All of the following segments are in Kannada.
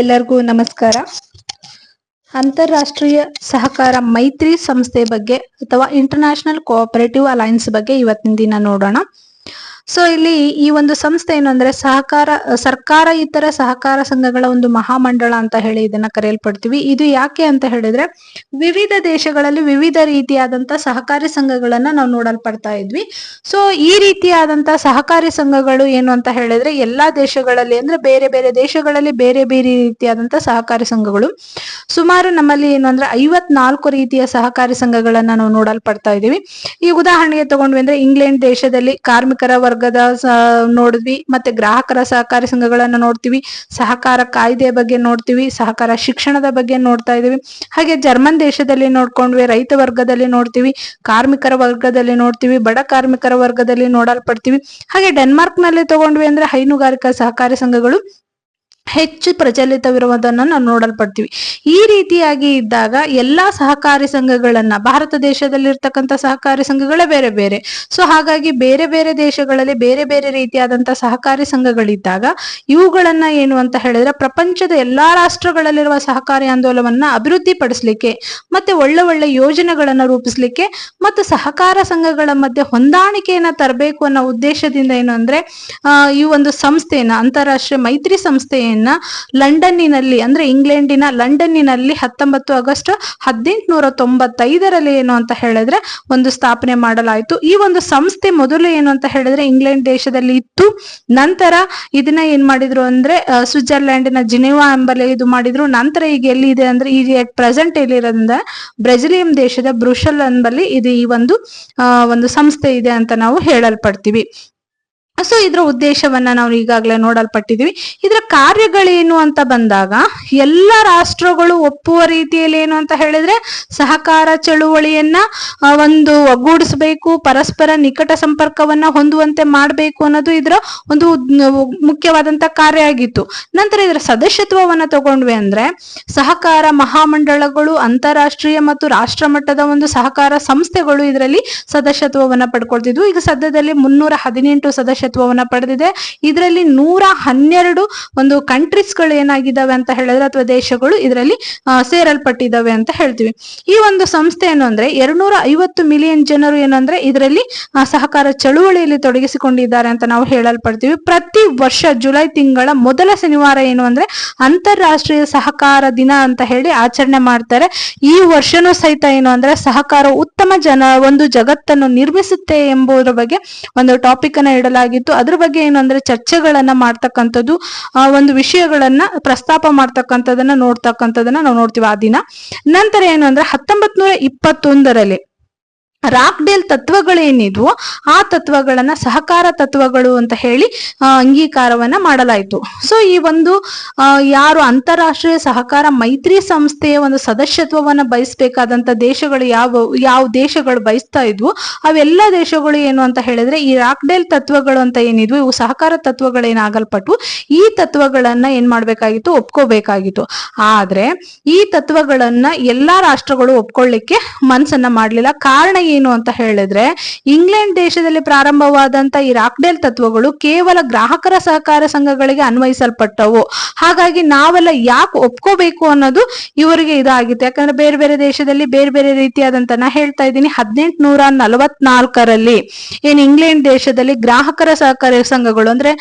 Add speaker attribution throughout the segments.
Speaker 1: ಎಲ್ಲರಿಗೂ ನಮಸ್ಕಾರ. ಅಂತಾರಾಷ್ಟ್ರೀಯ ಸಹಕಾರ ಮೈತ್ರಿ ಸಂಸ್ಥೆ ಬಗ್ಗೆ ಅಥವಾ ಇಂಟರ್ನ್ಯಾಷನಲ್ ಕೋಆಪರೇಟಿವ್ ಅಲೈನ್ಸ್ ಬಗ್ಗೆ ಇವತ್ತಿನ ದಿನ ನೋಡೋಣ. ಸೊ ಇಲ್ಲಿ ಈ ಒಂದು ಸಂಸ್ಥೆ ಏನು ಅಂದ್ರೆ ಸಹಕಾರ, ಸರ್ಕಾರ ಇತರ ಸಹಕಾರ ಸಂಘಗಳ ಒಂದು ಮಹಾಮಂಡಳ ಅಂತ ಹೇಳಿ ಇದನ್ನ ಕರೆಯಲ್ಪಡ್ತೀವಿ. ಇದು ಯಾಕೆ ಅಂತ ಹೇಳಿದ್ರೆ ವಿವಿಧ ದೇಶಗಳಲ್ಲಿ ವಿವಿಧ ರೀತಿಯಾದಂತ ಸಹಕಾರಿ ಸಂಘಗಳನ್ನ ನಾವು ನೋಡಲ್ಪಡ್ತಾ ಇದ್ವಿ. ಸೊ ಈ ರೀತಿಯಾದಂತ ಸಹಕಾರಿ ಸಂಘಗಳು ಏನು ಅಂತ ಹೇಳಿದ್ರೆ ಎಲ್ಲಾ ದೇಶಗಳಲ್ಲಿ ಅಂದ್ರೆ ಬೇರೆ ಬೇರೆ ದೇಶಗಳಲ್ಲಿ ಬೇರೆ ಬೇರೆ ರೀತಿಯಾದಂತ ಸಹಕಾರಿ ಸಂಘಗಳು. ಸುಮಾರು ನಮ್ಮಲ್ಲಿ ಏನು ಅಂದ್ರೆ ಐವತ್ನಾಲ್ಕು ರೀತಿಯ ಸಹಕಾರಿ ಸಂಘಗಳನ್ನ ನಾವು ನೋಡಲ್ಪಡ್ತಾ ಇದೀವಿ ಈ ಉದಾಹರಣೆಗೆ ತಗೊಂಡ್ವಿ ಅಂದ್ರೆ ಇಂಗ್ಲೆಂಡ್ ದೇಶದಲ್ಲಿ ಕಾರ್ಮಿಕರ ವರ್ಗದ ನೋಡಿದ್ವಿ. ಮತ್ತೆ ಗ್ರಾಹಕರ ಸಹಕಾರಿ ಸಂಘಗಳನ್ನ ನೋಡ್ತೀವಿ. ಸಹಕಾರ ಕಾಯ್ದೆ ಬಗ್ಗೆ ನೋಡ್ತೀವಿ. ಸಹಕಾರ ಶಿಕ್ಷಣದ ಬಗ್ಗೆ ನೋಡ್ತಾ ಇದೀವಿ ಹಾಗೆ ಜರ್ಮನ್ ದೇಶದಲ್ಲಿ ನೋಡ್ಕೊಂಡ್ವಿ, ರೈತ ವರ್ಗದಲ್ಲಿ ನೋಡ್ತೀವಿ, ಕಾರ್ಮಿಕರ ವರ್ಗದಲ್ಲಿ ನೋಡ್ತೀವಿ, ಬಡ ಕಾರ್ಮಿಕರ ವರ್ಗದಲ್ಲಿ ನೋಡಲ್ಪಡ್ತೀವಿ. ಹಾಗೆ ಡೆನ್ಮಾರ್ಕ್ನಲ್ಲಿ ತಗೊಂಡ್ವಿ ಅಂದ್ರೆ ಹೈನುಗಾರಿಕಾ ಸಹಕಾರಿ ಸಂಘಗಳು ಹೆಚ್ಚು ಪ್ರಚಲಿತವಿರುವುದನ್ನು ನಾವು ನೋಡಲ್ಪಡ್ತೀವಿ. ಈ ರೀತಿಯಾಗಿ ಇದ್ದಾಗ ಎಲ್ಲಾ ಸಹಕಾರಿ ಸಂಘಗಳನ್ನ, ಭಾರತ ದೇಶದಲ್ಲಿ ಇರ್ತಕ್ಕಂಥ ಸಹಕಾರಿ ಸಂಘಗಳೇ ಬೇರೆ ಬೇರೆ. ಸೊ ಹಾಗಾಗಿ ಬೇರೆ ಬೇರೆ ದೇಶಗಳಲ್ಲಿ ಬೇರೆ ಬೇರೆ ರೀತಿಯಾದಂತ ಸಹಕಾರಿ ಸಂಘಗಳಿದ್ದಾಗ ಇವುಗಳನ್ನ ಏನು ಅಂತ ಹೇಳಿದ್ರೆ ಪ್ರಪಂಚದ ಎಲ್ಲಾ ರಾಷ್ಟ್ರಗಳಲ್ಲಿರುವ ಸಹಕಾರಿ ಆಂದೋಲನವನ್ನ ಅಭಿವೃದ್ಧಿ ಪಡಿಸ್ಲಿಕ್ಕೆ ಮತ್ತೆ ಒಳ್ಳೆ ಒಳ್ಳೆ ಯೋಜನೆಗಳನ್ನ ರೂಪಿಸ್ಲಿಕ್ಕೆ ಮತ್ತು ಸಹಕಾರ ಸಂಘಗಳ ಮಧ್ಯೆ ಹೊಂದಾಣಿಕೆಯನ್ನ ತರಬೇಕು ಅನ್ನೋ ಉದ್ದೇಶದಿಂದ ಏನು ಅಂದ್ರೆ ಈ ಒಂದು ಸಂಸ್ಥೆಯನ್ನ ಅಂತಾರಾಷ್ಟ್ರೀಯ ಮೈತ್ರಿ ಸಂಸ್ಥೆಯನ್ನ ಲಂಡನ್ನಿನಲ್ಲಿ, ಅಂದ್ರೆ ಇಂಗ್ಲೆಂಡಿನ ಲಂಡನ್ನಿನಲ್ಲಿ ಹತ್ತೊಂಬತ್ತು ಆಗಸ್ಟ್ ಹದಿನೆಂಟುನೂರ ತೊಂಬತ್ತೈದರಲ್ಲಿ ಏನು ಅಂತ ಹೇಳಿದ್ರೆ ಒಂದು ಸ್ಥಾಪನೆ ಮಾಡಲಾಯಿತು. ಈ ಒಂದು ಸಂಸ್ಥೆ ಮೊದಲು ಏನು ಅಂತ ಹೇಳಿದ್ರೆ ಇಂಗ್ಲೆಂಡ್ ದೇಶದಲ್ಲಿ ಇತ್ತು. ನಂತರ ಇದನ್ನ ಏನ್ ಮಾಡಿದ್ರು ಅಂದ್ರೆ ಸ್ವಿಟ್ಜರ್ಲ್ಯಾಂಡಿನ ಜಿನೆವಾ ಎಂಬಲ್ಲಿ ಇದು ಮಾಡಿದ್ರು. ನಂತರ ಈಗ ಎಲ್ಲಿ ಇದೆ ಅಂದ್ರೆ ಈಗ ಪ್ರೆಸೆಂಟ್ ಎಲ್ಲಿರೋದ್ರಿಂದ ಬ್ರೆಜಿಲಿಯಂ ದೇಶದ ಬ್ರುಷಲ್ ಎಂಬಲ್ಲಿ ಇದು ಈ ಒಂದು ಒಂದು ಸಂಸ್ಥೆ ಇದೆ ಅಂತ ನಾವು ಹೇಳಲ್ಪಡ್ತೀವಿ. ಸೊ ಇದ್ರ ಉದ್ದೇಶವನ್ನ ನಾವು ಈಗಾಗಲೇ ನೋಡಲ್ಪಟ್ಟಿದೀವಿ. ಇದರ ಕಾರ್ಯಗಳೇನು ಅಂತ ಬಂದಾಗ, ಎಲ್ಲ ರಾಷ್ಟ್ರಗಳು ಒಪ್ಪುವ ರೀತಿಯಲ್ಲಿ ಏನು ಅಂತ ಹೇಳಿದ್ರೆ, ಸಹಕಾರ ಚಳುವಳಿಯನ್ನ ಒಂದು ಒಗ್ಗೂಡಿಸಬೇಕು, ಪರಸ್ಪರ ನಿಕಟ ಸಂಪರ್ಕವನ್ನ ಹೊಂದುವಂತೆ ಮಾಡಬೇಕು ಅನ್ನೋದು ಇದರ ಒಂದು ಮುಖ್ಯವಾದಂತ ಕಾರ್ಯ ಆಗಿತ್ತು. ನಂತರ ಇದರ ಸದಸ್ಯತ್ವವನ್ನ ತಗೊಂಡ್ವಿ ಅಂದ್ರೆ, ಸಹಕಾರ ಮಹಾಮಂಡಳಗಳು, ಅಂತಾರಾಷ್ಟ್ರೀಯ ಮತ್ತು ರಾಷ್ಟ್ರ ಮಟ್ಟದ ಒಂದು ಸಹಕಾರ ಸಂಸ್ಥೆಗಳು ಇದರಲ್ಲಿ ಸದಸ್ಯತ್ವವನ್ನ ಪಡ್ಕೊಳ್ತಿದ್ವು. ಈಗ ಸದ್ಯದಲ್ಲಿ ಮುನ್ನೂರ ಹದಿನೆಂಟು ಸದಸ್ಯತ್ವವನ್ನ ಪಡೆದಿದೆ. ಇದರಲ್ಲಿ ನೂರ ಹನ್ನೆರಡು ಒಂದು ಕಂಟ್ರೀಸ್ಗಳು ಏನಾಗಿದ್ದಾವೆ ಅಂತ ಹೇಳಿದ್ರೆ ಅಥವಾ ದೇಶಗಳು ಇದರಲ್ಲಿ ಸೇರಲ್ಪಟ್ಟಿದ್ದಾವೆ ಅಂತ ಹೇಳ್ತೀವಿ. ಈ ಒಂದು ಸಂಸ್ಥೆ ಏನು ಅಂದ್ರೆ ಎರಡ್ನೂರ ಐವತ್ತು ಮಿಲಿಯನ್ ಜನರು ಏನಂದ್ರೆ ಇದರಲ್ಲಿ ಸಹಕಾರ ಚಳುವಳಿಯಲ್ಲಿ ತೊಡಗಿಸಿಕೊಂಡಿದ್ದಾರೆ ಅಂತ ನಾವು ಹೇಳಲ್ಪಡ್ತೀವಿ. ಪ್ರತಿ ವರ್ಷ ಜುಲೈ ತಿಂಗಳ ಮೊದಲ ಶನಿವಾರ ಏನು ಅಂದ್ರೆ ಅಂತಾರಾಷ್ಟ್ರೀಯ ಸಹಕಾರ ದಿನ ಅಂತ ಹೇಳಿ ಆಚರಣೆ ಮಾಡ್ತಾರೆ. ಈ ವರ್ಷನೂ ಸಹಿತ ಏನು ಅಂದ್ರೆ ಸಹಕಾರ ಉತ್ತಮ ಜನ, ಒಂದು ಜಗತ್ತನ್ನು ನಿರ್ಮಿಸುತ್ತೆ ಎಂಬುದರ ಬಗ್ಗೆ ಒಂದು ಟಾಪಿಕ್ ಅನ್ನ ಇಡಲಾಗಿತ್ತು ಅದ್ರ ಬಗ್ಗೆ ಏನು ಅಂದ್ರೆ ಚರ್ಚೆಗಳನ್ನ ಮಾಡ್ತಕ್ಕಂಥದ್ದು, ಆ, ಒಂದು ವಿಷಯಗಳನ್ನ ಪ್ರಸ್ತಾಪ ಮಾಡ್ತಕ್ಕಂಥದನ್ನ ನೋಡ್ತಕ್ಕಂಥದನ್ನ ನಾವು ನೋಡ್ತೀವಿ ಆ ದಿನ. ನಂತರ ಏನು ಅಂದ್ರೆ ಹತ್ತೊಂಬತ್ ನೂರ ಇಪ್ಪತ್ತೊಂದರಲ್ಲಿ ರಾಕ್ಡೇಲ್ ತತ್ವಗಳೇನಿದ್ವು ಆ ತತ್ವಗಳನ್ನ ಸಹಕಾರ ತತ್ವಗಳು ಅಂತ ಹೇಳಿ ಅಂಗೀಕಾರವನ್ನ ಮಾಡಲಾಯಿತು. ಸೊ ಈ ಒಂದು ಯಾರು ಅಂತಾರಾಷ್ಟ್ರೀಯ ಸಹಕಾರ ಮೈತ್ರಿ ಸಂಸ್ಥೆಯ ಒಂದು ಸದಸ್ಯತ್ವವನ್ನ ಬಯಸ್ಬೇಕಾದಂತ ದೇಶಗಳು ಯಾವ ಯಾವ ದೇಶಗಳು ಬಯಸ್ತಾ ಇದ್ವು, ಅವೆಲ್ಲ ದೇಶಗಳು ಏನು ಅಂತ ಹೇಳಿದ್ರೆ, ಈ ರಾಕ್ಡೇಲ್ ತತ್ವಗಳು ಅಂತ ಏನಿದ್ವು, ಇವು ಸಹಕಾರ ತತ್ವಗಳೇನಾಗಲ್ಪಟ್ಟು ಈ ತತ್ವಗಳನ್ನ ಏನ್ ಮಾಡ್ಬೇಕಾಗಿತ್ತು, ಒಪ್ಕೋಬೇಕಾಗಿತ್ತು. ಆದ್ರೆ, ಈ ತತ್ವಗಳನ್ನ ಎಲ್ಲಾ ರಾಷ್ಟ್ರಗಳು ಒಪ್ಕೊಳ್ಳಿಕ್ಕೆ ಮನ್ಸನ್ನ ಮಾಡ್ಲಿಲ್ಲ. ಕಾರಣ ಏನು ಅಂತ ಹೇಳಿದ್ರೆ, ಇಂಗ್ಲೆಂಡ್ ದೇಶದಲ್ಲಿ ಪ್ರಾರಂಭವಾದಂತ ಈ ರಾಕ್ಡೇಲ್ ತತ್ವಗಳು ಕೇವಲ ಗ್ರಾಹಕರ ಸಹಕಾರ ಸಂಘಗಳಿಗೆ ಅನ್ವಯಿಸಲ್ಪಟ್ಟವು. ಹಾಗಾಗಿ ನಾವೆಲ್ಲ ಯಾಕೆ ಒಪ್ಕೋಬೇಕು ಅನ್ನೋದು ಇವರಿಗೆ ಇದಾಗಿತ್ತು. ಯಾಕಂದ್ರೆ ಬೇರೆ ಬೇರೆ ದೇಶದಲ್ಲಿ ಬೇರೆ ಬೇರೆ ರೀತಿಯಾದಂತ ನಾ ಹೇಳ್ತಾ ಇದ್ದೀನಿ, ಹದಿನೆಂಟುನೂರ ನಲವತ್ನಾಲ್ಕರಲ್ಲಿ ಏನ್ ಇಂಗ್ಲೆಂಡ್ ದೇಶದಲ್ಲಿ ಗ್ರಾಹಕರ ಸಹಕಾರ ಸಂಘಗಳು ಅಂದ್ರೆ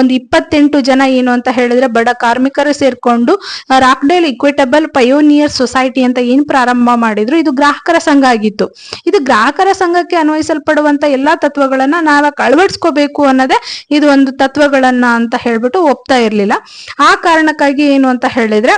Speaker 1: ಒಂದು ಇಪ್ಪತ್ತೆಂಟು ಜನ ಏನು ಅಂತ ಹೇಳಿದ್ರೆ ಬಡ ಕಾರ್ಮಿಕರು ಸೇರ್ಕೊಂಡು ರಾಕ್ಡೇಲ್ ಇಕ್ವಿಟಬಲ್ ಪಯೋನಿಯರ್ ಸೊಸೈಟಿ ಅಂತ ಏನ್ ಪ್ರಾರಂಭ ಮಾಡಿದ್ರು, ಇದು ಗ್ರಾಹಕರ ಸಂಘ ಆಗಿತ್ತು. ಇದು ಗ್ರಾಹಕರ ಸಂಘಕ್ಕೆ ಅನ್ವಯಿಸಲ್ಪಡುವಂತ ಎಲ್ಲಾ ತತ್ವಗಳನ್ನ ನಾವು ಅಳವಡಿಸ್ಕೋಬೇಕು ಅನ್ನೋದೇ ಇದು ಒಂದು ತತ್ವಗಳನ್ನ ಅಂತ ಹೇಳ್ಬಿಟ್ಟು ಒಪ್ತಾ ಇರ್ಲಿಲ್ಲ. ಆ ಕಾರಣಕ್ಕಾಗಿ ಏನು ಅಂತ ಹೇಳಿದ್ರೆ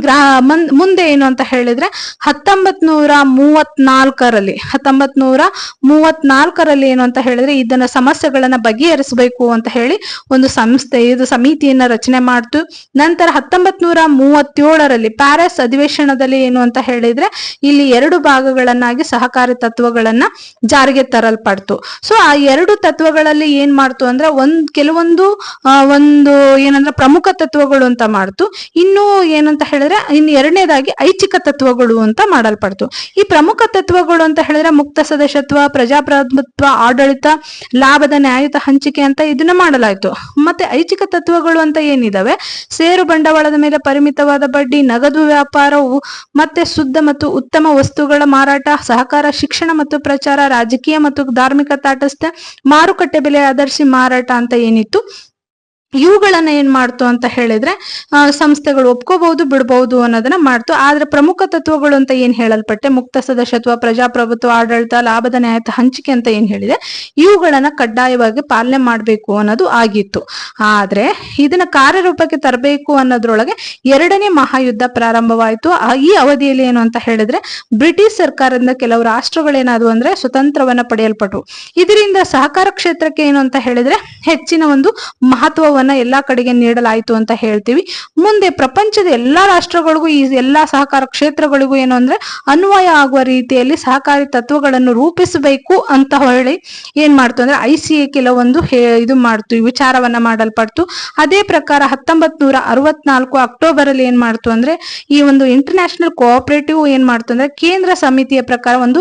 Speaker 1: ಗ್ರಾ ಮುಂದೆ ಏನು ಅಂತ ಹೇಳಿದ್ರೆ ಹತ್ತೊಂಬತ್ ನೂರ ಮೂವತ್ನಾಲ್ಕರಲ್ಲಿ ಹತ್ತೊಂಬತ್ ನೂರ ಮೂವತ್ನಾಲ್ಕರಲ್ಲಿ ಏನು ಅಂತ ಹೇಳಿದ್ರೆ ಇದನ್ನ ಸಮಸ್ಯೆಗಳನ್ನ ಬಗೆಹರಿಸಬೇಕು ಅಂತ ಹೇಳಿ ಒಂದು ಸಂಸ್ಥೆ, ಇದು ಸಮಿತಿಯನ್ನ ರಚನೆ ಮಾಡ್ತು. ನಂತರ ಹತ್ತೊಂಬತ್ ನೂರ ಮೂವತ್ತೇಳರಲ್ಲಿ ಪ್ಯಾರಿಸ್ ಅಧಿವೇಶನದಲ್ಲಿ ಏನು ಅಂತ ಹೇಳಿದ್ರೆ ಇಲ್ಲಿ ಎರಡು ಭಾಗಗಳನ್ನಾಗಿ ಸಹಕಾರಿ ತತ್ವಗಳನ್ನ ಜಾರಿಗೆ ತರಲ್ಪಡ್ತು. ಸೊ, ಆ ಎರಡು ತತ್ವಗಳಲ್ಲಿ ಏನ್ ಮಾಡ್ತು ಅಂದ್ರೆ ಒಂದ್, ಕೆಲವೊಂದು ಒಂದು ಏನಂದ್ರೆ ಪ್ರಮುಖ ತತ್ವಗಳು ಅಂತ ಮಾಡ್ತು. ಇನ್ನು ಏನಂತ ಹೇಳಿದ್ರೆ ಹೇಳಿದ್ರೆ ಇನ್ನು ಎರಡನೇದಾಗಿ ಐಚ್ಛಿಕ ತತ್ವಗಳು ಅಂತ ಮಾಡಲ್ಪಡ್ತು. ಈ ಪ್ರಮುಖ ತತ್ವಗಳು ಅಂತ ಹೇಳಿದ್ರೆ ಮುಕ್ತ ಸದಸ್ಯತ್ವ, ಪ್ರಜಾಪ್ರಭುತ್ವ, ಆಡಳಿತ, ಲಾಭದ ನ್ಯಾಯಯುತ ಹಂಚಿಕೆ ಅಂತ ಇದನ್ನ ಮಾಡಲಾಯ್ತು. ಮತ್ತೆ ಐಚ್ಛಿಕ ತತ್ವಗಳು ಅಂತ ಏನಿದಾವೆ? ಸೇರು ಬಂಡವಾಳದ ಮೇಲೆ ಪರಿಮಿತವಾದ ಬಡ್ಡಿ, ನಗದು ವ್ಯಾಪಾರವು, ಮತ್ತೆ ಶುದ್ಧ ಮತ್ತು ಉತ್ತಮ ವಸ್ತುಗಳ ಮಾರಾಟ, ಸಹಕಾರ, ಶಿಕ್ಷಣ ಮತ್ತು ಪ್ರಚಾರ, ರಾಜಕೀಯ ಮತ್ತು ಧಾರ್ಮಿಕ ತಾಟಸ್ಥ, ಮಾರುಕಟ್ಟೆ ಬೆಲೆ ಆಧರಿಸಿ ಮಾರಾಟ ಅಂತ ಏನಿತ್ತು? ಇವುಗಳನ್ನ ಏನ್ ಮಾಡ್ತು ಅಂತ ಹೇಳಿದ್ರೆ ಸಂಸ್ಥೆಗಳು ಒಪ್ಕೋಬಹುದು, ಬಿಡಬಹುದು ಅನ್ನೋದನ್ನ ಮಾಡ್ತು. ಆದ್ರೆ ಪ್ರಮುಖ ತತ್ವಗಳು ಅಂತ ಏನ್ ಹೇಳಲ್ಪಟ್ಟೆ? ಮುಕ್ತ ಸದಸ್ಯತ್ವ, ಪ್ರಜಾಪ್ರಭುತ್ವ, ಆಡಳಿತ, ಲಾಭದ ನ್ಯಾಯತ ಹಂಚಿಕೆ ಅಂತ ಏನ್ ಹೇಳಿದೆ? ಇವುಗಳನ್ನ ಕಡ್ಡಾಯವಾಗಿ ಪಾಲನೆ ಮಾಡಬೇಕು ಅನ್ನೋದು ಆಗಿತ್ತು. ಆದ್ರೆ ಇದನ್ನ ಕಾರ್ಯರೂಪಕ್ಕೆ ತರಬೇಕು ಅನ್ನೋದ್ರೊಳಗೆ ಎರಡನೇ ಮಹಾಯುದ್ಧ ಪ್ರಾರಂಭವಾಯಿತು. ಈ ಅವಧಿಯಲ್ಲಿ ಏನು ಅಂತ ಹೇಳಿದ್ರೆ, ಬ್ರಿಟಿಷ್ ಸರ್ಕಾರದಿಂದ ಕೆಲವು ರಾಷ್ಟ್ರಗಳೇನಾದ್ರು ಅಂದ್ರೆ ಸ್ವತಂತ್ರವನ್ನ ಪಡೆಯಲ್ಪಟ್ಟವು ಇದರಿಂದ ಸಹಕಾರ ಕ್ಷೇತ್ರಕ್ಕೆ ಏನು ಅಂತ ಹೇಳಿದ್ರೆ, ಹೆಚ್ಚಿನ ಒಂದು ಮಹತ್ವವನ್ನ ಎಲ್ಲಾ ಕಡೆಗೆ ನೀಡಲಾಯಿತು ಅಂತ ಹೇಳ್ತೀವಿ. ಮುಂದೆ ಪ್ರಪಂಚದ ಎಲ್ಲಾ ರಾಷ್ಟ್ರಗಳಿಗೂ ಈ ಎಲ್ಲಾ ಸಹಕಾರ ಕ್ಷೇತ್ರಗಳಿಗೂ ಏನು ಅಂದ್ರೆ ಅನ್ವಯ ಆಗುವ ರೀತಿಯಲ್ಲಿ ಸಹಕಾರಿ ತತ್ವಗಳನ್ನು ರೂಪಿಸಬೇಕು ಅಂತ ಹೇಳಿ ಏನ್ ಮಾಡ್ತು ಅಂದ್ರೆ ಐ ಸಿ ಎ ಕೆಲವೊಂದು ಇದು ಮಾಡ್ತು, ವಿಚಾರವನ್ನ ಮಾಡಲ್ಪಡ್ತು. ಅದೇ ಪ್ರಕಾರ ಹತ್ತೊಂಬತ್ ನೂರ ಅರವತ್ನಾಲ್ಕು ಅಕ್ಟೋಬರ್ ಅಲ್ಲಿ ಏನ್ ಮಾಡ್ತು ಅಂದ್ರೆ ಈ ಒಂದು ಇಂಟರ್ನ್ಯಾಷನಲ್ ಕೋಆಪರೇಟಿವ್ ಏನ್ ಮಾಡ್ತು ಅಂದ್ರೆ ಕೇಂದ್ರ ಸಮಿತಿಯ ಪ್ರಕಾರ ಒಂದು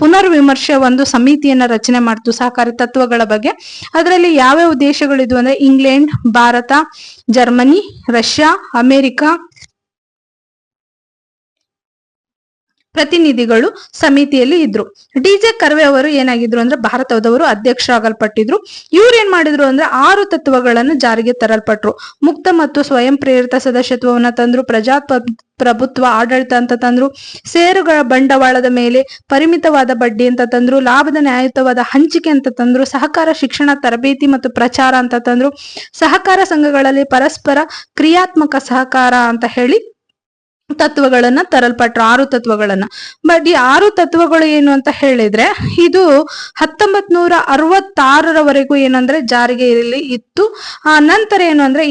Speaker 1: ಪುನರ್ ವಿಮರ್ಶೆ ಒಂದು ಸಮಿತಿಯನ್ನ ರಚನೆ ಮಾಡ್ತು ಸಹಕಾರಿ ತತ್ವಗಳ ಬಗ್ಗೆ. ಅದರಲ್ಲಿ ಯಾವ್ಯಾವ ದೇಶಗಳಿದ್ವು ಅಂದ್ರೆ England Bharat Germany Russia America ಪ್ರತಿನಿಧಿಗಳು ಸಮಿತಿಯಲ್ಲಿ ಇದ್ರು. ಡಿ ಜೆ ಕರ್ವೆ ಅವರು ಏನಾಗಿದ್ರು ಅಂದ್ರೆ ಭಾರತದವರು ಅಧ್ಯಕ್ಷರಾಗಲ್ಪಟ್ಟಿದ್ರು. ಇವ್ರು ಏನ್ ಮಾಡಿದ್ರು ಅಂದ್ರೆ ಆರು ತತ್ವಗಳನ್ನು ಜಾರಿಗೆ ತರಲ್ಪಟ್ರು. ಮುಕ್ತ ಮತ್ತು ಸ್ವಯಂ ಪ್ರೇರಿತ ಸದಸ್ಯತ್ವವನ್ನ ತಂದ್ರು ಪ್ರಜಾ ಪ್ರಭುತ್ವ, ಆಡಳಿತ ಅಂತ ತಂದ್ರು ಸೇರುಗಳ ಬಂಡವಾಳದ ಮೇಲೆ ಪರಿಮಿತವಾದ ಬಡ್ಡಿ ಅಂತ ತಂದ್ರು, ಲಾಭದ ನ್ಯಾಯಯುತವಾದ ಹಂಚಿಕೆ ಅಂತ ತಂದ್ರು, ಸಹಕಾರ ಶಿಕ್ಷಣ, ತರಬೇತಿ ಮತ್ತು ಪ್ರಚಾರ ಅಂತ ತಂದ್ರು. ಸಹಕಾರ ಸಂಘಗಳಲ್ಲಿ ಪರಸ್ಪರ ಕ್ರಿಯಾತ್ಮಕ ಸಹಕಾರ ಅಂತ ಹೇಳಿ ತತ್ವಗಳನ್ನ ತರಲ್ಪಟ್ರು, ಆರು ತತ್ವಗಳನ್ನ. ಬಟ್ ಈ ಆರು ತತ್ವಗಳು ಏನು ಅಂತ ಹೇಳಿದ್ರೆ, ಇದು ಹತ್ತೊಂಬತ್ ನೂರ ಅರವತ್ತಾರರವರೆಗೂ ಏನಂದ್ರೆ ಜಾರಿಗೆ ಇಲ್ಲಿ ಇತ್ತು. ಆ ನಂತರ ಏನು ಅಂದ್ರೆ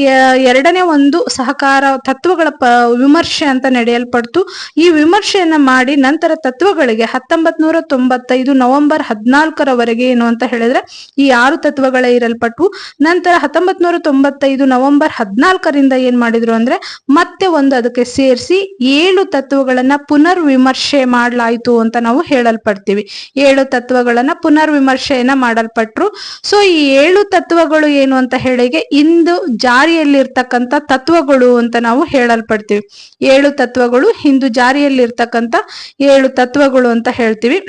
Speaker 1: ಎರಡನೇ ಒಂದು ಸಹಕಾರ ತತ್ವಗಳ ವಿಮರ್ಶೆ ಅಂತ ನಡೆಯಲ್ಪಡ್ತು. ಈ ವಿಮರ್ಶೆಯನ್ನ ಮಾಡಿ ನಂತರ ತತ್ವಗಳಿಗೆ ಹತ್ತೊಂಬತ್ ನೂರ ತೊಂಬತ್ತೈದು ನವೆಂಬರ್ ಹದಿನಾಲ್ಕರವರೆಗೆ ಏನು ಅಂತ ಹೇಳಿದ್ರೆ, ಈ ಆರು ತತ್ವಗಳೇ ಇರಲ್ಪಟ್ವು. ನಂತರ ಹತ್ತೊಂಬತ್ ನೂರ ತೊಂಬತ್ತೈದು ನವೆಂಬರ್ ಹದಿನಾಲ್ಕರಿಂದ ಏನ್ ಮಾಡಿದ್ರು ಅಂದ್ರೆ, ಮತ್ತೆ ಒಂದು ಅದಕ್ಕೆ ಸೇರಿಸಿ ಏಳು ತತ್ವಗಳನ್ನ ಪುನರ್ ವಿಮರ್ಶೆ ಮಾಡಲಾಯಿತು ಅಂತ ನಾವು ಹೇಳಲ್ಪಡ್ತೀವಿ. ಏಳು ತತ್ವಗಳನ್ನ ಪುನರ್ ವಿಮರ್ಶೆಯನ್ನ ಮಾಡಲ್ಪಟ್ರು. ಸೊ ಈ ಏಳು ತತ್ವಗಳು ಏನು ಅಂತ ಹೇಳಿಗೆ ಇಂದು ಜಾರಿಯಲ್ಲಿರ್ತಕ್ಕಂಥ ತತ್ವಗಳು ಅಂತ ನಾವು ಹೇಳಲ್ಪಡ್ತೀವಿ. ಏಳು ತತ್ವಗಳು ಇಂದು ಜಾರಿಯಲ್ಲಿರ್ತಕ್ಕಂಥ ಏಳು ತತ್ವಗಳು ಅಂತ ಹೇಳ್ತೀವಿ.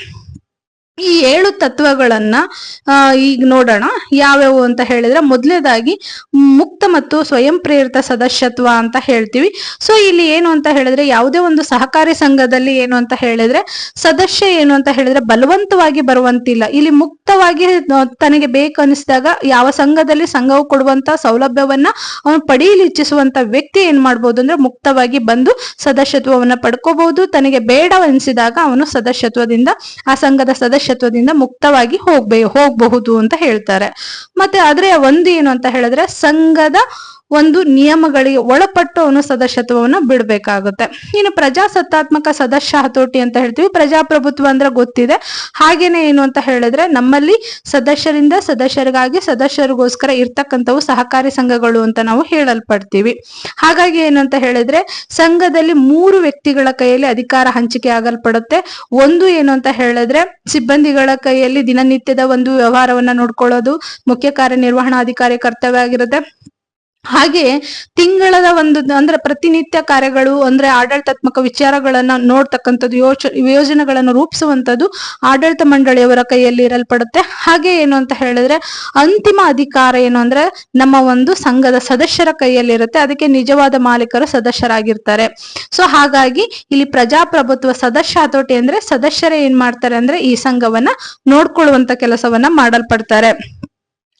Speaker 1: ಈ ಏಳು ತತ್ವಗಳನ್ನ ಈಗ ನೋಡೋಣ. ಯಾವ್ಯಾವು ಅಂತ ಹೇಳಿದ್ರೆ ಮೊದಲನೇದಾಗಿ ಮುಕ್ತ ಮತ್ತು ಸ್ವಯಂ ಪ್ರೇರಿತ ಸದಸ್ಯತ್ವ ಅಂತ ಹೇಳ್ತೀವಿ. ಸೊ ಇಲ್ಲಿ ಏನು ಅಂತ ಹೇಳಿದ್ರೆ ಯಾವುದೇ ಒಂದು ಸಹಕಾರಿ ಸಂಘದಲ್ಲಿ ಏನು ಅಂತ ಹೇಳಿದ್ರೆ ಸದಸ್ಯ ಏನು ಅಂತ ಹೇಳಿದ್ರೆ ಬಲವಂತವಾಗಿ ಬರುವಂತಿಲ್ಲ. ಇಲ್ಲಿ ಮುಕ್ತವಾಗಿ ತನಗೆ ಬೇಕು ಅನಿಸಿದಾಗ ಯಾವ ಸಂಘದಲ್ಲಿ ಸಂಘವು ಕೊಡುವಂತ ಸೌಲಭ್ಯವನ್ನ ಅವನು ಪಡೆಯಲು ಇಚ್ಛಿಸುವಂತ ವ್ಯಕ್ತಿ ಏನ್ ಮಾಡ್ಬೋದು ಅಂದ್ರೆ ಮುಕ್ತವಾಗಿ ಬಂದು ಸದಸ್ಯತ್ವವನ್ನ ಪಡ್ಕೋಬಹುದು. ತನಗೆ ಬೇಡ ಅನಿಸಿದಾಗ ಅವನು ಸದಸ್ಯತ್ವದಿಂದ ಆ ಸಂಘದ ಸದಸ್ಯತ್ವದಿಂದ ಮುಕ್ತವಾಗಿ ಹೋಗ್ಬೇ ಹೋಗಬಹುದು ಅಂತ ಹೇಳ್ತಾರೆ. ಮತ್ತೆ ಆದ್ರೆ ಒಂದು ಏನು ಅಂತ ಹೇಳಿದ್ರೆ ಸಂಘದ ಒಂದು ನಿಯಮಗಳಿಗೆ ಒಳಪಟ್ಟು ಅವನು ಸದಸ್ಯತ್ವವನ್ನ ಬಿಡಬೇಕಾಗುತ್ತೆ. ಇನ್ನು ಪ್ರಜಾಸತ್ತಾತ್ಮಕ ಸದಸ್ಯ ಹತೋಟಿ ಅಂತ ಹೇಳ್ತೀವಿ. ಪ್ರಜಾಪ್ರಭುತ್ವ ಅಂದ್ರೆ ಗೊತ್ತಿದೆ. ಹಾಗೇನೆ ಏನು ಅಂತ ಹೇಳಿದ್ರೆ ನಮ್ಮಲ್ಲಿ ಸದಸ್ಯರಿಂದ ಸದಸ್ಯರಿಗಾಗಿ ಸದಸ್ಯರಿಗೋಸ್ಕರ ಇರ್ತಕ್ಕಂಥವು ಸಹಕಾರಿ ಸಂಘಗಳು ಅಂತ ನಾವು ಹೇಳಲ್ಪಡ್ತೀವಿ. ಹಾಗಾಗಿ ಏನು ಅಂತ ಹೇಳಿದ್ರೆ ಸಂಘದಲ್ಲಿ ಮೂರು ವ್ಯಕ್ತಿಗಳ ಕೈಯಲ್ಲಿ ಅಧಿಕಾರ ಹಂಚಿಕೆ ಆಗಲ್ಪಡುತ್ತೆ. ಒಂದು ಏನು ಅಂತ ಹೇಳಿದ್ರೆ ಸಿಬ್ಬಂದಿಗಳ ಕೈಯಲ್ಲಿ ದಿನನಿತ್ಯದ ಒಂದು ವ್ಯವಹಾರವನ್ನ ನೋಡ್ಕೊಳ್ಳೋದು, ಮುಖ್ಯ ಕಾರ್ಯನಿರ್ವಹಣಾಧಿಕಾರಿ ಕರ್ತವ್ಯ ಆಗಿರುತ್ತೆ. ಹಾಗೆ ತಿಂಗಳದ ಒಂದು ಅಂದ್ರೆ ಪ್ರತಿನಿತ್ಯ ಕಾರ್ಯಗಳು, ಅಂದ್ರೆ ಆಡಳಿತಾತ್ಮಕ ವಿಚಾರಗಳನ್ನ ನೋಡ್ತಕ್ಕಂಥದ್ದು, ಯೋಚ, ಯೋಜನೆಗಳನ್ನು ರೂಪಿಸುವಂತದ್ದು ಆಡಳಿತ ಮಂಡಳಿಯವರ ಕೈಯಲ್ಲಿ ಇರಲ್ಪಡುತ್ತೆ. ಹಾಗೆ ಏನು ಅಂತ ಹೇಳಿದ್ರೆ, ಅಂತಿಮ ಅಧಿಕಾರ ಏನು ಅಂದ್ರೆ ನಮ್ಮ ಒಂದು ಸಂಘದ ಸದಸ್ಯರ ಕೈಯಲ್ಲಿ ಇರುತ್ತೆ. ಅದಕ್ಕೆ ನಿಜವಾದ ಮಾಲೀಕರು ಸದಸ್ಯರಾಗಿರ್ತಾರೆ. ಸೊ ಹಾಗಾಗಿ ಇಲ್ಲಿ ಪ್ರಜಾಪ್ರಭುತ್ವ ಸದಸ್ಯ ಹತೋಟಿ ಅಂದ್ರೆ ಸದಸ್ಯರೇ ಏನ್ ಮಾಡ್ತಾರೆ ಅಂದ್ರೆ ಈ ಸಂಘವನ್ನ ನೋಡ್ಕೊಳ್ಳುವಂತ ಕೆಲಸವನ್ನ ಮಾಡಲ್ಪಡ್ತಾರೆ.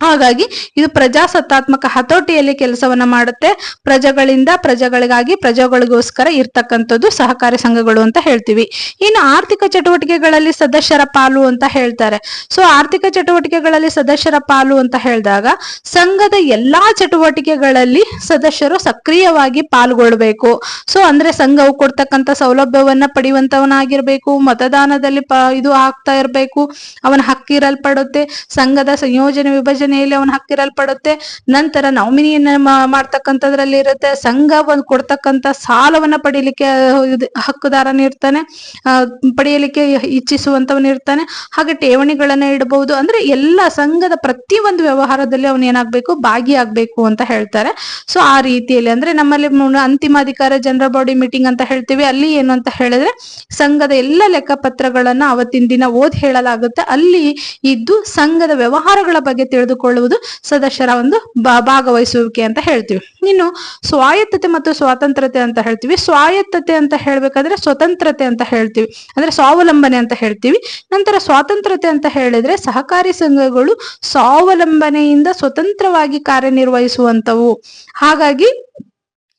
Speaker 1: ಹಾಗಾಗಿ ಇದು ಪ್ರಜಾಸತ್ತಾತ್ಮಕ ಹತೋಟಿಯಲ್ಲಿ ಕೆಲಸವನ್ನ ಮಾಡುತ್ತೆ. ಪ್ರಜೆಗಳಿಂದ ಪ್ರಜೆಗಳಿಗಾಗಿ ಪ್ರಜೆಗಳಿಗೋಸ್ಕರ ಇರ್ತಕ್ಕಂಥದ್ದು ಸಹಕಾರಿ ಸಂಘಗಳು ಅಂತ ಹೇಳ್ತೀವಿ. ಇನ್ನು ಆರ್ಥಿಕ ಚಟುವಟಿಕೆಗಳಲ್ಲಿ ಸದಸ್ಯರ ಪಾಲು ಅಂತ ಹೇಳ್ತಾರೆ. ಸೊ ಆರ್ಥಿಕ ಚಟುವಟಿಕೆಗಳಲ್ಲಿ ಸದಸ್ಯರ ಪಾಲು ಅಂತ ಹೇಳಿದಾಗ ಸಂಘದ ಎಲ್ಲಾ ಚಟುವಟಿಕೆಗಳಲ್ಲಿ ಸದಸ್ಯರು ಸಕ್ರಿಯವಾಗಿ ಪಾಲ್ಗೊಳ್ಬೇಕು. ಸೊ ಅಂದ್ರೆ ಸಂಘವು ಕೊಡ್ತಕ್ಕಂತ ಸೌಲಭ್ಯವನ್ನ ಪಡೆಯುವಂತವನಾಗಿರ್ಬೇಕು, ಮತದಾನದಲ್ಲಿ ಇದು ಆಗ್ತಾ ಇರಬೇಕು, ಅವನ ಹಕ್ಕಿರಲ್ಪಡುತ್ತೆ ಸಂಘದ ಸಂಯೋಜನೆ ವಿಭಜನೆ ಯೋಜನೆಯಲ್ಲಿ ಅವನ ಹಕ್ಕಿರಲ್ಪಡುತ್ತೆ ನಂತರ ನಾಮಿನಿಯನ್ನ ಮಾ- ಮಾಡ್ತಕ್ಕಂಥದ್ರಲ್ಲಿ ಇರುತ್ತೆ. ಸಂಘ ಒಂದು ಕೊಡ್ತಕ್ಕಂಥ ಸಾಲವನ್ನ ಪಡೀಲಿಕ್ಕೆ ಹಕ್ಕುದಾರನಿರ್ತಾನೆ ಪಡೆಯಲಿಕ್ಕೆ ಇಚ್ಛಿಸುವಂತವನಿರ್ತಾನೆ ಹಾಗೆ ಠೇವಣಿಗಳನ್ನ ಇಡಬಹುದು ಅಂದ್ರೆ ಎಲ್ಲ ಸಂಘದ ಪ್ರತಿ ಒಂದು ವ್ಯವಹಾರದಲ್ಲಿ ಅವನು ಏನಾಗ್ಬೇಕು? ಭಾಗಿಯಾಗಬೇಕು ಅಂತ ಹೇಳ್ತಾರೆ. ಸೊ, ಆ ರೀತಿಯಲ್ಲಿ ಅಂದ್ರೆ ನಮ್ಮಲ್ಲಿ ಅಂತಿಮ ಅಧಿಕಾರ ಜನರಲ್ ಬಾಡಿ ಮೀಟಿಂಗ್ ಅಂತ ಹೇಳ್ತೀವಿ. ಅಲ್ಲಿ ಏನು ಅಂತ ಹೇಳಿದ್ರೆ ಸಂಘದ ಎಲ್ಲ ಲೆಕ್ಕಪತ್ರಗಳನ್ನ ಅವತ್ತಿನ ದಿನ ಓದಿ ಹೇಳಲಾಗುತ್ತೆ. ಅಲ್ಲಿ ಇದ್ದು ಸಂಘದ ವ್ಯವಹಾರಗಳ ಬಗ್ಗೆ ತಿಳಿದುಕೊಳ್ಳುವುದು ಸದಸ್ಯರ ಒಂದು ಭಾಗವಹಿಸುವಿಕೆ ಅಂತ ಹೇಳ್ತೀವಿ. ಇನ್ನು ಸ್ವಾಯತ್ತತೆ ಮತ್ತು ಸ್ವಾತಂತ್ರ್ಯತೆ ಅಂತ ಹೇಳ್ತೀವಿ. ಸ್ವಾಯತ್ತತೆ ಅಂತ ಹೇಳ್ಬೇಕಾದ್ರೆ ಸ್ವತಂತ್ರತೆ ಅಂತ ಹೇಳ್ತೀವಿ. ಅಂದ್ರೆ ಸ್ವಾವಲಂಬನೆ ಅಂತ ಹೇಳ್ತೀವಿ. ನಂತರ ಸ್ವಾತಂತ್ರ್ಯತೆ ಅಂತ ಹೇಳಿದ್ರೆ ಸಹಕಾರಿ ಸಂಘಗಳು ಸ್ವಾವಲಂಬನೆಯಿಂದ ಸ್ವತಂತ್ರವಾಗಿ ಕಾರ್ಯನಿರ್ವಹಿಸುವಂತವು ಹಾಗಾಗಿ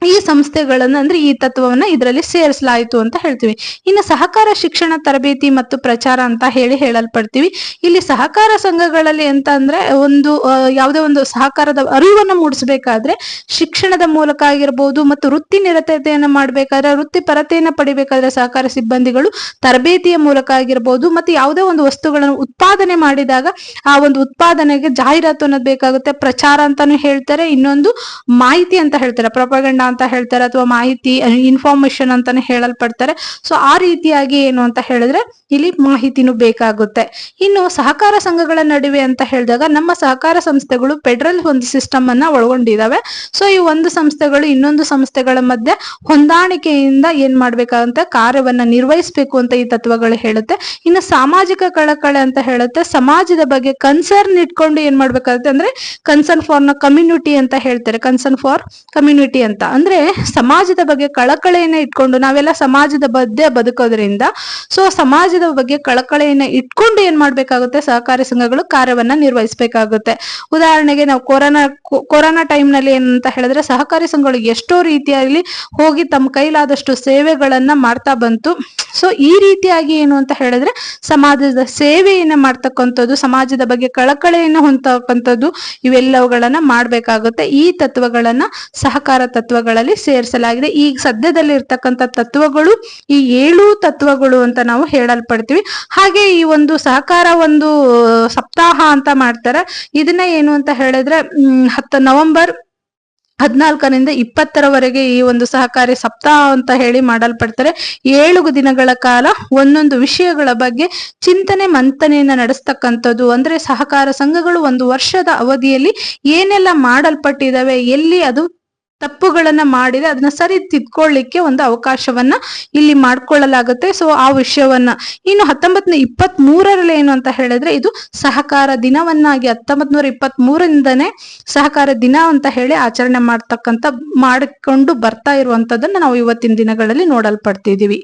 Speaker 1: ಈ ಸಂಸ್ಥೆಗಳನ್ನ ಅಂದ್ರೆ ಈ ತತ್ವವನ್ನ ಇದರಲ್ಲಿ ಸೇರಿಸಲಾಯಿತು ಅಂತ ಹೇಳ್ತೀವಿ. ಇನ್ನು ಸಹಕಾರ ಶಿಕ್ಷಣ ತರಬೇತಿ ಮತ್ತು ಪ್ರಚಾರ ಅಂತ ಹೇಳಿ ಹೇಳಲ್ಪಡ್ತೀವಿ. ಇಲ್ಲಿ ಸಹಕಾರ ಸಂಘಗಳಲ್ಲಿ ಅಂತ ಅಂದ್ರೆ ಒಂದು ಯಾವುದೇ ಒಂದು ಸಹಕಾರದ ಅರಿವನ್ನು ಮೂಡಿಸಬೇಕಾದ್ರೆ ಶಿಕ್ಷಣದ ಮೂಲಕ ಆಗಿರ್ಬೋದು ಮತ್ತು ವೃತ್ತಿ ನಿರತೆಯನ್ನು ಮಾಡಬೇಕಾದ್ರೆ ವೃತ್ತಿ ಪರತೆಯನ್ನ ಪಡಿಬೇಕಾದ್ರೆ ಸಹಕಾರ ಸಿಬ್ಬಂದಿಗಳು ತರಬೇತಿಯ ಮೂಲಕ ಆಗಿರ್ಬೋದು ಮತ್ತು ಯಾವುದೇ ಒಂದು ವಸ್ತುಗಳನ್ನು ಉತ್ಪಾದನೆ ಮಾಡಿದಾಗ ಆ ಒಂದು ಉತ್ಪಾದನೆಗೆ ಜಾಹೀರಾತು ಅನ್ನೋದು ಬೇಕಾಗುತ್ತೆ. ಪ್ರಚಾರ ಅಂತಾನು ಹೇಳ್ತಾರೆ. ಇನ್ನೊಂದು ಮಾಹಿತಿ ಅಂತ ಹೇಳ್ತಾರೆ. ಪ್ರಪಗಂಡ ಅಂತ ಹೇಳ್ತಾರೆ ಅಥವಾ ಮಾಹಿತಿ ಇನ್ಫಾರ್ಮೇಶನ್ ಅಂತಾನೆ ಹೇಳಲ್ಪಡ್ತಾರೆ. ಸೊ ಆ ರೀತಿಯಾಗಿ ಏನು ಅಂತ ಹೇಳಿದ್ರೆ ಇಲ್ಲಿ ಮಾಹಿತಿನೂ ಬೇಕಾಗುತ್ತೆ. ಇನ್ನು ಸಹಕಾರ ಸಂಘಗಳ ನಡುವೆ ಅಂತ ಹೇಳಿದಾಗ ನಮ್ಮ ಸಹಕಾರ ಸಂಸ್ಥೆಗಳು ಫೆಡರಲ್ ಒಂದು ಸಿಸ್ಟಮ್ ಅನ್ನ ಒಳಗೊಂಡಿದಾವೆ. ಸೊ ಈ ಒಂದು ಸಂಸ್ಥೆಗಳು ಇನ್ನೊಂದು ಸಂಸ್ಥೆಗಳ ಮಧ್ಯೆ ಹೊಂದಾಣಿಕೆಯಿಂದ ಏನ್ ಮಾಡ್ಬೇಕಾದಂತ ಕಾರ್ಯವನ್ನ ನಿರ್ವಹಿಸಬೇಕು ಅಂತ ಈ ತತ್ವಗಳು ಹೇಳುತ್ತೆ. ಇನ್ನು ಸಾಮಾಜಿಕ ಕಳಕಳೆ ಅಂತ ಹೇಳುತ್ತೆ. ಸಮಾಜದ ಬಗ್ಗೆ ಕನ್ಸರ್ನ್ ಇಟ್ಕೊಂಡು ಏನ್ ಮಾಡ್ಬೇಕಾಗುತ್ತೆ ಅಂದ್ರೆ ಕನ್ಸರ್ನ್ ಫಾರ್ನ ಕಮ್ಯುನಿಟಿ ಅಂತ ಹೇಳ್ತಾರೆ. ಕನ್ಸರ್ನ್ ಫಾರ್ ಕಮ್ಯುನಿಟಿ ಅಂತ. ಅಂದ್ರೆ ಸಮಾಜದ ಬಗ್ಗೆ ಕಳಕಳೆಯನ್ನ ಇಟ್ಕೊಂಡು ನಾವೆಲ್ಲ ಸಮಾಜದ ಬಗ್ಗೆ ಬದುಕೋದ್ರಿಂದ ಸೊ ಸಮಾಜದ ಬಗ್ಗೆ ಕಳಕಳೆಯನ್ನ ಇಟ್ಕೊಂಡು ಏನ್ ಮಾಡ್ಬೇಕಾಗುತ್ತೆ? ಸಹಕಾರಿ ಸಂಘಗಳು ಕಾರ್ಯವನ್ನ ನಿರ್ವಹಿಸಬೇಕಾಗುತ್ತೆ. ಉದಾಹರಣೆಗೆ ನಾವು ಕೊರೋನಾ ಕೊರೋನಾ ಟೈಮ್ನಲ್ಲಿ ಏನಂತ ಹೇಳಿದ್ರೆ ಸಹಕಾರಿ ಸಂಘಗಳು ಎಷ್ಟೋ ರೀತಿಯಲ್ಲಿ ಹೋಗಿ ತಮ್ಮ ಕೈಲಾದಷ್ಟು ಸೇವೆಗಳನ್ನ ಮಾಡ್ತಾ ಬಂತು. ಸೊ ಈ ರೀತಿಯಾಗಿ ಏನು ಅಂತ ಹೇಳಿದ್ರೆ ಸಮಾಜದ ಸೇವೆಯನ್ನ ಮಾಡ್ತಕ್ಕಂಥದ್ದು, ಸಮಾಜದ ಬಗ್ಗೆ ಕಳಕಳೆಯನ್ನ ಹೊಂದಕ್ಕಂಥದ್ದು ಇವೆಲ್ಲವುಗಳನ್ನ ಮಾಡ್ಬೇಕಾಗುತ್ತೆ. ಈ ತತ್ವಗಳನ್ನ ಸಹಕಾರ ತತ್ವಗಳಲ್ಲಿ ಸೇರಿಸಲಾಗಿದೆ. ಈಗ ಸದ್ಯದಲ್ಲಿ ಇರ್ತಕ್ಕಂಥ ತತ್ವಗಳು, ಈ ಏಳು ತತ್ವಗಳು ಅಂತ ನಾವು ಹೇಳಲ್ಪಡ್ತೀವಿ. ಹಾಗೆ ಈ ಒಂದು ಸಹಕಾರ ಒಂದು, ಸಪ್ತಾಹ ಅಂತ ಮಾಡ್ತಾರೆ. ಇದನ್ನ ಏನು ಅಂತ ಹೇಳಿದ್ರೆ ಹತ್ತು ನವೆಂಬರ್ ಹದಿನಾಲ್ಕರಿಂದ ಇಪ್ಪತ್ತರವರೆಗೆ ಈ ಒಂದು ಸಹಕಾರಿ ಸಪ್ತಾಹ ಅಂತ ಹೇಳಿ ಮಾಡಲ್ಪಡ್ತಾರೆ. ಏಳು ದಿನಗಳ ಕಾಲ ಒಂದೊಂದು ವಿಷಯಗಳ ಬಗ್ಗೆ ಚಿಂತನೆ, ಮಂಥನೆಯನ್ನ ನಡೆಸ್ತಕ್ಕಂಥದ್ದು. ಅಂದ್ರೆ ಸಹಕಾರ ಸಂಘಗಳು ಒಂದು ವರ್ಷದ ಅವಧಿಯಲ್ಲಿ ಏನೆಲ್ಲ ಮಾಡಲ್ಪಟ್ಟಿದಾವೆ ಎಲ್ಲಿ ಅದು ತಪ್ಪುಗಳನ್ನ ಮಾಡಿದ್ರೆ ಅದನ್ನ ಸರಿ ತಿದ್ಕೊಳ್ಳಿಕ್ಕೆ ಒಂದು ಅವಕಾಶವನ್ನ ಇಲ್ಲಿ ಮಾಡ್ಕೊಳ್ಳಲಾಗುತ್ತೆ. ಸೊ ಆ ವಿಷಯವನ್ನ ಇನ್ನು ಹತ್ತೊಂಬತ್ ಇಪ್ಪತ್ತ್ ಮೂರರಲ್ಲಿ ಏನು ಅಂತ ಹೇಳಿದ್ರೆ ಇದು ಸಹಕಾರ ದಿನವನ್ನಾಗಿ ಹತ್ತೊಂಬತ್ ನೂರ ಮೂರಿಂದನೇ ಸಹಕಾರ ದಿನ ಅಂತ ಹೇಳಿ ಆಚರಣೆ ಮಾಡ್ತಕ್ಕಂಥ, ಮಾಡಿಕೊಂಡು ಬರ್ತಾ ಇರುವಂತದನ್ನ ನಾವು ಇವತ್ತಿನ ದಿನಗಳಲ್ಲಿ ನೋಡಲ್ಪಡ್ತಿದೀವಿ